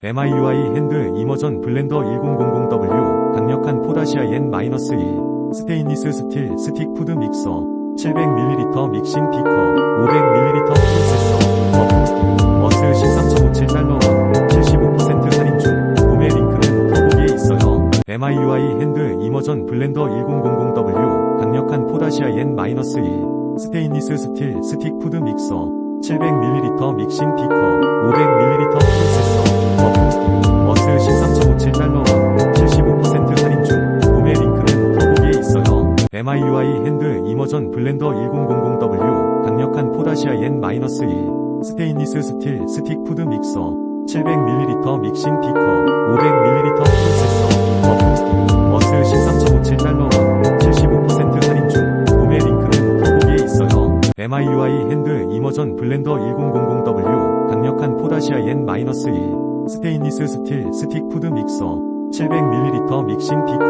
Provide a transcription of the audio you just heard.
MIUI 핸드 이머전 블렌더 1000W 강력한 포다시아 N-1 스테인리스 스틸 스틱 푸드 믹서 700ml 믹싱 비커 500ml 프로세서 버프 머스 13.57달러원 75% 할인 중 구매 링크는 더보기에 있어요. MIUI 핸드 이머전 블렌더 1000W 강력한 포다시아 N-1 스테인리스 스틸 스틱 푸드 믹서 700ml 믹싱 비커 500ml MIUI 핸드 이머전 블렌더 1000W 강력한 포다시아 N-1 스테인리스 스틸 스틱 푸드 믹서 700ml 믹싱 비커 500ml 프로세서 버프 머스 13.57달러원 75% 할인 중 구매 링크는 더보기에 있어요. MIUI 핸드 이머전 블렌더 1000W 강력한 포다시아 N-1 스테인리스 스틸 스틱 푸드 믹서 700ml 믹싱 비커